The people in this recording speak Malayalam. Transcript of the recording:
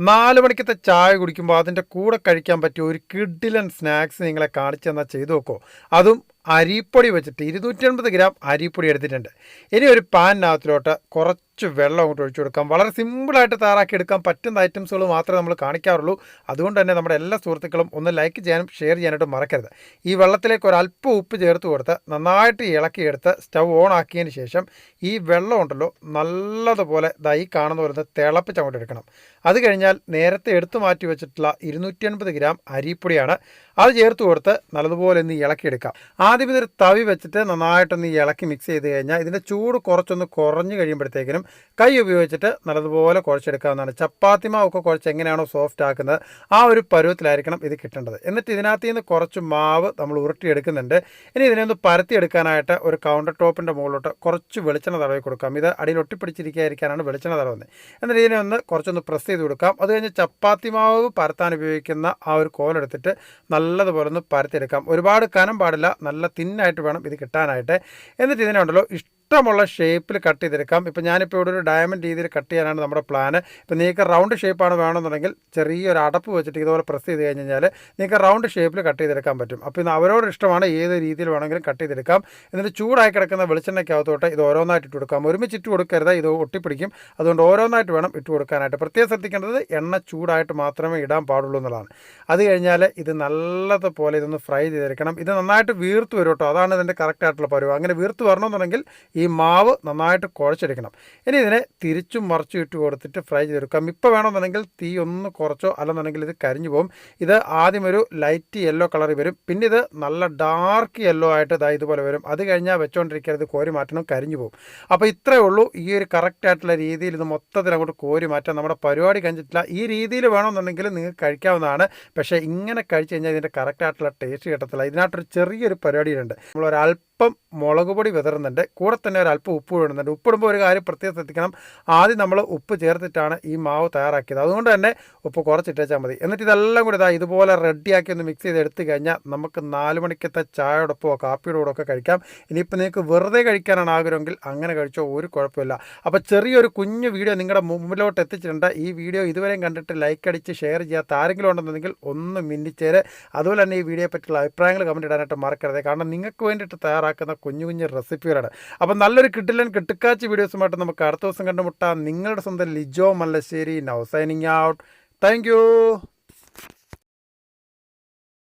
നാല് മണിക്കത്തെ ചായ കുടിക്കുമ്പോൾ അതിന്റെ കൂടെ കഴിക്കാൻ പറ്റിയ ഒരു കിഡിലൻ സ്നാക്സ് നിങ്ങളെ കാണിച്ചു തന്നാൽ ചെയ്തു നോക്കോ. അതും അരിപ്പൊടി വെച്ചിട്ട് ഇരുന്നൂറ്റി അൻപത് ഗ്രാം അരിപ്പൊടി എടുത്തിട്ടുണ്ട്. ഇനി ഒരു പാനിനകത്തിലോട്ട് കുറച്ച് വെള്ളം അങ്ങോട്ട് ഒഴിച്ചു കൊടുക്കാം. വളരെ സിമ്പിളായിട്ട് തയ്യാറാക്കി എടുക്കാൻ പറ്റുന്ന ഐറ്റംസുകൾ മാത്രമേ നമ്മൾ കാണിക്കാറുള്ളൂ. അതുകൊണ്ട് തന്നെ നമ്മുടെ എല്ലാ സുഹൃത്തുക്കളും ഒന്ന് ലൈക്ക് ചെയ്യാനും ഷെയർ ചെയ്യാനായിട്ടും മറക്കരുത്. ഈ വെള്ളത്തിലേക്ക് ഒരു അല്പം ഉപ്പ് ചേർത്ത് കൊടുത്ത് നന്നായിട്ട് ഇളക്കിയെടുത്ത് സ്റ്റൗ ഓൺ ആക്കിയതിന് ശേഷം ഈ വെള്ളം ഉണ്ടല്ലോ നല്ലതുപോലെ ദൈ കാണുന്ന പോലെ തിളപ്പിച്ച് അങ്ങോട്ട് എടുക്കണം. അത് കഴിഞ്ഞാൽ നേരത്തെ എടുത്തു മാറ്റി വെച്ചിട്ടുള്ള ഇരുന്നൂറ്റി ഗ്രാം അരിപ്പൊടിയാണ് അത് ചേർത്ത് കൊടുത്ത് നല്ലതുപോലെ ഒന്ന് ഇളക്കിയെടുക്കാം. ആദ്യം ഇതൊരു തവി വെച്ചിട്ട് നന്നായിട്ടൊന്ന് ഇളക്കി മിക്സ് ചെയ്ത് കഴിഞ്ഞാൽ ഇതിന്റെ ചൂട് കുറച്ചൊന്ന് കുറഞ്ഞു കഴിയുമ്പോഴത്തേക്കിനും കൈ ഉപയോഗിച്ചിട്ട് നല്ലതുപോലെ കുഴച്ചെടുക്കാവുന്നതാണ്. ചപ്പാത്തി മാവൊക്കെ കുഴച്ച് എങ്ങനെയാണോ സോഫ്റ്റ് ആക്കുന്നത് ആ ഒരു പരുവത്തിലായിരിക്കണം ഇത് കിട്ടേണ്ടത്. എന്നിട്ട് ഇതിനകത്ത് നിന്ന് കുറച്ച് മാവ് നമ്മൾ ഉരുട്ടിയെടുക്കുന്നുണ്ട്. ഇനി ഇതിനെ ഒന്ന് പരത്തിയെടുക്കാനായിട്ട് ഒരു കൗണ്ടർ ടോപ്പിന്റെ മുകളിലോട്ട് കുറച്ച് വെളിച്ചെണ്ണ തടവി കൊടുക്കാം. ഇത് അടിയിൽ ഒട്ടിപ്പിടിച്ചിരിക്കാതിരിക്കാനാണ് വെളിച്ചെണ്ണ തടവുന്നത്. എന്നിട്ട് ഇതിനെ ഒന്ന് കുറച്ചൊന്ന് പ്രസ് ചെയ്ത് കൊടുക്കാം. അത് കഴിഞ്ഞ് ചപ്പാത്തി മാവ് പരത്താൻ ഉപയോഗിക്കുന്ന ആ ഒരു കോലെടുത്തിട്ട് നല്ലതുപോലെ ഒന്ന് പരത്തിയെടുക്കാം. ഒരുപാട് കനം പാടില്ല നല്ല തിന്നായിട്ട് വേണം ഇത് കിട്ടാനായിട്ട്. എന്നിട്ട് ഇതിനെ ഉണ്ടല്ലോ ഇഷ്ടമുള്ള ഷേപ്പിൽ കട്ട് ചെയ്തെടുക്കാം. ഇപ്പം ഞാനിപ്പോൾ ഇവിടെ ഒരു ഡയമണ്ട് രീതിയിൽ കട്ട് ചെയ്യാനാണ് നമ്മുടെ പ്ലാന് ഇപ്പം നിങ്ങൾക്ക് റൗണ്ട് ഷേപ്പാണ് വേണമെന്നുണ്ടെങ്കിൽ ചെറിയൊരു അടപ്പ് വെച്ചിട്ട് ഇതുപോലെ പ്രസ് ചെയ്ത് കഴിഞ്ഞ് കഴിഞ്ഞാൽ നിങ്ങൾക്ക് റൗണ്ട് ഷേപ്പിൽ കട്ട് ചെയ്തെടുക്കാൻ പറ്റും. അപ്പോൾ ഇത് അവരോട് ഇഷ്ടമാണ് ഏത് രീതിയിൽ വേണമെങ്കിലും കട്ട് ചെയ്തെടുക്കാം. എന്നിട്ട് ചൂടായി കിടക്കുന്ന വെളിച്ചെണ്ണയ്ക്കകത്തോട്ട് ഇത് ഓരോന്നായിട്ട് ഇട്ട് കൊടുക്കാം. ഒരുമിച്ച് ഇട്ട് കൊടുക്കരുത്. ഇത് ഒട്ടിപ്പിടിക്കും. അതുകൊണ്ട് ഓരോന്നായിട്ട് വേണം ഇട്ട് കൊടുക്കാനായിട്ട്. പ്രത്യേകം ശ്രദ്ധിക്കേണ്ടത് എണ്ണ ചൂടായിട്ട് മാത്രമേ ഇടാൻ പാടുള്ളൂ എന്നുള്ളതാണ്. അത് കഴിഞ്ഞാൽ ഇത് നല്ലതുപോലെ ഇതൊന്ന് ഫ്രൈ ചെയ്തെടുക്കണം. ഇത് നന്നായിട്ട് വീർത്ത് വരും കേട്ടോ. അതാണ് ഇതിന്റെ കറക്റ്റായിട്ടുള്ള പരുവം. അങ്ങനെ വീർത്ത് വരണമെന്നുണ്ടെങ്കിൽ മാവ് നന്നായിട്ട് കുഴച്ചെടുക്കണം. ഇനി ഇതിനെ തിരിച്ചും മറിച്ചും ഇട്ട് കൊടുത്തിട്ട് ഫ്രൈ ചെയ്തെടുക്കാം. ഇപ്പോൾ വേണമെന്നുണ്ടെങ്കിൽ തീ ഒന്ന് കുറച്ചോ അല്ലെന്നുണ്ടെങ്കിൽ ഇത് കരിഞ്ഞു പോകും. ഇത് ആദ്യം ഒരു ലൈറ്റ് യെല്ലോ കളറിൽ വരും. പിന്നെ ഇത് നല്ല ഡാർക്ക് യെല്ലോ ആയിട്ട് ഇതാ ഇതുപോലെ വരും. അത് കഴിഞ്ഞാൽ വെച്ചുകൊണ്ടിരിക്കരുത് കോരി മാറ്റണം കരിഞ്ഞു പോകും. അപ്പോൾ ഇത്രയേ ഉള്ളൂ. ഈ ഒരു കറക്റ്റ് ആയിട്ടുള്ള രീതിയിൽ ഇത് മൊത്തത്തിൽ അങ്ങോട്ട് കോരി മാറ്റാം നമ്മുടെ പരിപാടി കഴിഞ്ഞിട്ടില്ല. ഈ രീതിയിൽ വേണമെന്നുണ്ടെങ്കിൽ നിങ്ങൾക്ക് കഴിക്കാവുന്നതാണ്. പക്ഷേ ഇങ്ങനെ കഴിച്ച് കഴിഞ്ഞാൽ ഇതിന്റെ കറക്റ്റ് ആയിട്ടുള്ള ടേസ്റ്റ് കിട്ടത്തില്ല. ഇതിനകത്തൊരു ചെറിയൊരു പരിപാടിയുണ്ട്. നമ്മളൊരല്പം മുളക് പൊടി വിതറുന്നുണ്ട്. കൂടെ തന്നെ ഒരു അല്പം ഉപ്പ് ഇടുന്നുണ്ട്. ഉപ്പിടുമ്പോൾ ഒരു കാര്യം പ്രത്യേകം ശ്രദ്ധിക്കണം. ആദ്യം നമ്മൾ ഉപ്പ് ചേർത്തിട്ടാണ് ഈ മാവ് തയ്യാറാക്കിയത്. അതുകൊണ്ട് തന്നെ ഉപ്പ് കുറച്ചിട്ടേച്ചാൽ മതി. എന്നിട്ട് ഇതെല്ലാം കൂടി ഇതാ ഇതുപോലെ റെഡിയാക്കി ഒന്ന് മിക്സ് ചെയ്ത് എടുത്തു കഴിഞ്ഞാൽ നമുക്ക് നാല് മണിക്കത്തെ ചായയോടൊപ്പമോ കാപ്പിയുടെ കൂടെ ഒക്കെ കഴിക്കാം. ഇനിയിപ്പോൾ നിങ്ങൾക്ക് വെറുതെ കഴിക്കാനാണ് ആഗ്രഹമെങ്കിൽ അങ്ങനെ കഴിച്ചോ ഒരു കുഴപ്പമില്ല. അപ്പോൾ ചെറിയൊരു കുഞ്ഞു വീഡിയോ നിങ്ങളുടെ മുമ്പിലോട്ട് എത്തിച്ചിട്ടുണ്ട്. ഈ വീഡിയോ ഇതുവരെയും കണ്ടിട്ട് ലൈക്ക് അടിച്ച് ഷെയർ ചെയ്യാത്ത ആരെങ്കിലും ഉണ്ടെന്നുണ്ടെങ്കിൽ ഒന്ന് മിന്നിച്ചേര്. അതുപോലെ തന്നെ ഈ വീഡിയോയെ പറ്റിയുള്ള അഭിപ്രായങ്ങൾ കമന്റ് ഇടാനായിട്ട് മറക്കരുത്. കാരണം നിങ്ങൾക്ക് വേണ്ടിയിട്ട് തയ്യാറാക്കുന്ന കുഞ്ഞു കുഞ്ഞു റെസിപ്പികളാണ്. അപ്പം നല്ലൊരു കിട്ടില്ലൻ കിട്ടുക്കാച്ചി വീഡിയോസുമായിട്ട് നമുക്ക് അടുത്ത ദിവസം കണ്ടുമുട്ടാം. നിങ്ങളുടെ സ്വന്തം Lijo Mallassery. Now signing out thank